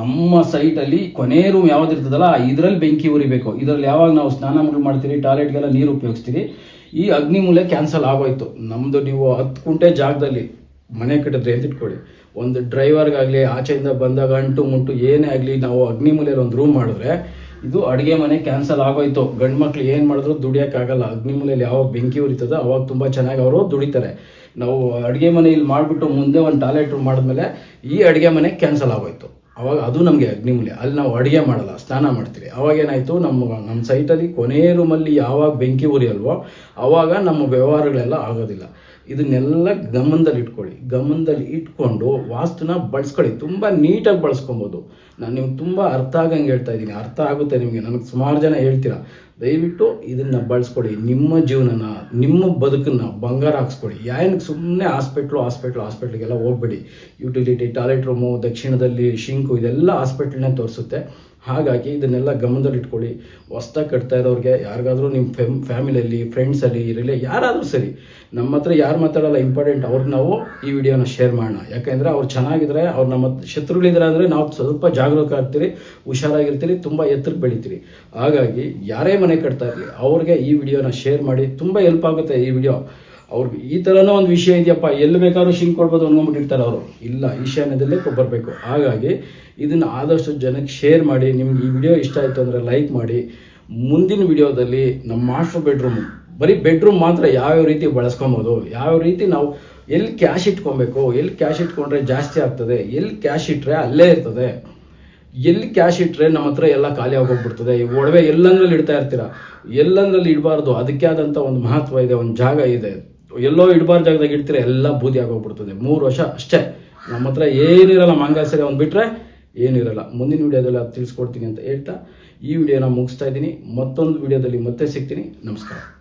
ನಮ್ಮ ಸೈಟಲ್ಲಿ ಕೊನೆ ರೂಮ್ ಯಾವ್ದು ಇರ್ತದಲ್ಲ, ಇದರಲ್ಲಿ ಬೆಂಕಿ ಉರಿಬೇಕು. ಇದರಲ್ಲಿ ಯಾವಾಗ ನಾವು ಸ್ನಾನಗಳು ಮಾಡ್ತೀರಿ, ಟಾಯ್ಲೆಟ್ಗೆಲ್ಲ ನೀರು ಉಪಯೋಗಿಸ್ತೀರಿ, ಈ ಅಗ್ನಿಮೂಲೆ ಕ್ಯಾನ್ಸಲ್ ಆಗೋಯ್ತು. ನಮ್ಮದು ನೀವು ಹತ್ತು ಕುಂಟೆ ಜಾಗದಲ್ಲಿ ಮನೆ ಕಟ್ಟಿದ್ರೆ ಅಂತ ಇಟ್ಕೊಳ್ಳಿ? ಒಂದು ಡ್ರೈವರ್ಗಾಗಲಿ ಆಚೆಯಿಂದ ಬಂದಾಗ ಅಂಟು ಮುಂಟು ಏನೇ ಆಗಲಿ ನಾವು ಅಗ್ನಿಮೂಲೆಯಲ್ಲಿ ಒಂದು ರೂಮ್ ಮಾಡಿದ್ರೆ ಇದು ಅಡುಗೆ ಮನೆ ಕ್ಯಾನ್ಸಲ್ ಆಗೋಯ್ತು. ಗಂಡು ಮಕ್ಳು ಏನು ಮಾಡಿದ್ರು ದುಡಿಯೋಕ್ಕಾಗಲ್ಲ. ಅಗ್ನಿಮೂಲೆಯಲ್ಲಿ ಯಾವಾಗ ಬೆಂಕಿ ಉರಿತದೋ ಅವಾಗ ತುಂಬ ಚೆನ್ನಾಗಿ ಅವರು ದುಡಿತಾರೆ. ನಾವು ಅಡುಗೆ ಮನೆಯಲ್ಲಿ ಮಾಡಿಬಿಟ್ಟು ಮುಂದೆ ಒಂದು ಟಾಯ್ಲೆಟ್ ರೂಮ್ ಮಾಡಿದ್ಮೇಲೆ ಈ ಅಡುಗೆ ಮನೆ ಕ್ಯಾನ್ಸಲ್ ಆಗೋಯ್ತು. ಅವಾಗ ಅದು ನಮಗೆ ಅಗ್ನಿಮೂಲ್ಯ. ಅಲ್ಲಿ ನಾವು ಅಡುಗೆ ಮಾಡಲ್ಲ, ಸ್ನಾನ ಮಾಡ್ತೀವಿ. ಅವಾಗ ಏನಾಯಿತು ನಮ್ಮ ನಮ್ಮ ಸೈಟಲ್ಲಿ ಕೊನೆಯ ರೂಮಲ್ಲಿ ಯಾವಾಗ ಬೆಂಕಿ ಉರಿಯಲ್ವೋ, ಅವಾಗ ನಮ್ಮ ವ್ಯವಹಾರಗಳೆಲ್ಲ ಆಗೋದಿಲ್ಲ. ಇದನ್ನೆಲ್ಲ ಗಮನದಲ್ಲಿ ಇಟ್ಕೊಳ್ಳಿ. ಗಮನದಲ್ಲಿ ಇಟ್ಕೊಂಡು ವಾಸ್ತುನ ಬಳಸ್ಕೊಳ್ಳಿ. ತುಂಬ ನೀಟಾಗಿ ಬಳಸ್ಕೊಬೋದು. ನಾನು ನಿಮ್ಗೆ ತುಂಬ ಅರ್ಥ ಆಗಂಗೆ ಹೇಳ್ತಾ ಇದ್ದೀನಿ. ಅರ್ಥ ಆಗುತ್ತೆ ನಿಮಗೆ. ನನಗೆ ಸುಮಾರು ಜನ ಹೇಳ್ತೀರಾ ದಯವಿಟ್ಟು ಇದನ್ನು ಬಳಸ್ಕೊಡಿ. ನಿಮ್ಮ ಜೀವನನ, ನಿಮ್ಮ ಬದುಕನ್ನ ಬಂಗಾರ ಹಾಕ್ಸ್ಕೊಡಿ. ಯಾಕೆ ಸುಮ್ಮನೆ ಹಾಸ್ಪಿಟ್ಲು ಹಾಸ್ಪಿಟ್ಲು, ಹಾಸ್ಪಿಟ್ಲಿಗೆಲ್ಲ ಹೋಗ್ಬೇಡಿ. ಯುಟಿಲಿಟಿ, ಟಾಯ್ಲೆಟ್ ರೂಮು, ದಕ್ಷಿಣದಲ್ಲಿ ಶಿಂಕು, ಇದೆಲ್ಲ ಹಾಸ್ಪಿಟ್ಲನ್ನೇ ತೋರಿಸುತ್ತೆ. ಹಾಗಾಗಿ ಇದನ್ನೆಲ್ಲ ಗಮನದಲ್ಲಿಟ್ಕೊಳ್ಳಿ. ಹೊಸ್ದಾಗಿ ಕಟ್ತಾ ಇರೋರಿಗೆ ಯಾರಿಗಾದರೂ ನಿಮ್ಮ ಫೆಮ್ ಫ್ಯಾಮಿಲಿಯಲ್ಲಿ, ಫ್ರೆಂಡ್ಸಲ್ಲಿ ಇರಲಿ ಯಾರಾದರೂ ಸರಿ, ನಮ್ಮ ಹತ್ರ ಯಾರು ಮಾತಾಡಲ್ಲ ಇಂಪಾರ್ಟೆಂಟ್ ಅವ್ರಿಗೆ ನಾವು ಈ ವಿಡಿಯೋನ ಶೇರ್ ಮಾಡೋಣ. ಯಾಕೆಂದರೆ ಅವ್ರು ಚೆನ್ನಾಗಿದ್ರೆ, ಅವ್ರು ನಮ್ಮ ಶತ್ರುಗಳಿದ್ರೆ ಅಂದರೆ ನಾವು ಸ್ವಲ್ಪ ಜಾಗರೂಕ ಆಗ್ತೀರಿ, ಹುಷಾರಾಗಿರ್ತೀರಿ, ತುಂಬ ಎತ್ತರಕ್ಕೆ ಬೆಳಿತೀರಿ. ಹಾಗಾಗಿ ಯಾರೇ ಮನೆ ಕಟ್ತಾ ಇರಲಿ, ಅವ್ರಿಗೆ ಈ ವಿಡಿಯೋನ ಶೇರ್ ಮಾಡಿ, ತುಂಬ ಹೆಲ್ಪ್ ಆಗುತ್ತೆ ಈ ವಿಡಿಯೋ. ಅವ್ರಿಗೆ ಈ ಥರನೂ ಒಂದು ವಿಷಯ ಇದೆಯಪ್ಪ, ಎಲ್ಲಿ ಬೇಕಾದ್ರೂ ಶಿಂಗ್ ಕೊಡ್ಬೋದು ಅನ್ಕೊಂಡ್ಬಿಟ್ಟಿರ್ತಾರೆ ಅವರು. ಇಲ್ಲ ಈಶಾನ್ಯದಲ್ಲೇ ಬರಬೇಕು. ಹಾಗಾಗಿ ಇದನ್ನು ಆದಷ್ಟು ಜನಕ್ಕೆ ಶೇರ್ ಮಾಡಿ, ನಿಮ್ಗೆ ಈ ವಿಡಿಯೋ ಇಷ್ಟ ಆಯಿತು ಅಂದರೆ ಲೈಕ್ ಮಾಡಿ. ಮುಂದಿನ ವಿಡಿಯೋದಲ್ಲಿ ನಮ್ಮ ಮಾಸ್ಟರ್ ಬೆಡ್ರೂಮ್, ಬರೀ ಬೆಡ್ರೂಮ್ ಮಾತ್ರ ಯಾವ್ಯಾವ ರೀತಿ ಬಳಸ್ಕೊಬೋದು ಯಾವ ರೀತಿ ನಾವು ಎಲ್ಲಿ ಕ್ಯಾಶ್ ಇಟ್ಕೊಬೇಕು, ಎಲ್ಲಿ ಕ್ಯಾಶ್ ಇಟ್ಕೊಂಡ್ರೆ ಜಾಸ್ತಿ ಆಗ್ತದೆ, ಎಲ್ಲಿ ಕ್ಯಾಶ್ ಇಟ್ಟರೆ ಅಲ್ಲೇ ಇರ್ತದೆ, ಎಲ್ಲಿ ಕ್ಯಾಶ್ ಇಟ್ಟರೆ ನಮ್ಮ ಹತ್ರ ಎಲ್ಲ ಖಾಲಿ ಆಗೋಗ್ಬಿಡ್ತದೆ, ಈ ಒಡವೆ ಎಲ್ಲಂದ್ರಲ್ಲಿ ಇಡ್ತಾ ಇರ್ತೀರ, ಎಲ್ಲಂದ್ರಲ್ಲಿ ಇಡಬಾರ್ದು, ಅದಕ್ಕೆ ಆದಂಥ ಒಂದು ಮಹತ್ವ ಇದೆ, ಒಂದು ಜಾಗ ಇದೆ. ಎಲ್ಲೋ ಇಡಬಾರ್ದು ಜಾಗದಾಗ ಇಡ್ತೀರ, ಎಲ್ಲ ಬೂದಿ ಆಗೋಗ್ಬಿಡ್ತದೆ. ಮೂರು ವರ್ಷ ಅಷ್ಟೇ. ನಮ್ಮ ಹತ್ರ ಏನಿರಲ್ಲ ಮಂಗಾಸರಿ ಅವ್ನು ಬಿಟ್ಟರೆ ಏನಿರಲ್ಲ. ಮುಂದಿನ ವಿಡಿಯೋದಲ್ಲಿ ಅದು ತಿಳಿಸ್ಕೊಡ್ತೀನಿ ಅಂತ ಹೇಳ್ತಾ, ಈ ವಿಡಿಯೋನ ಮುಗಿಸ್ತಾ ಇದ್ದೀನಿ. ಮತ್ತೊಂದು ವಿಡಿಯೋದಲ್ಲಿ ಮತ್ತೆ ಸಿಗ್ತೀನಿ. ನಮಸ್ಕಾರ.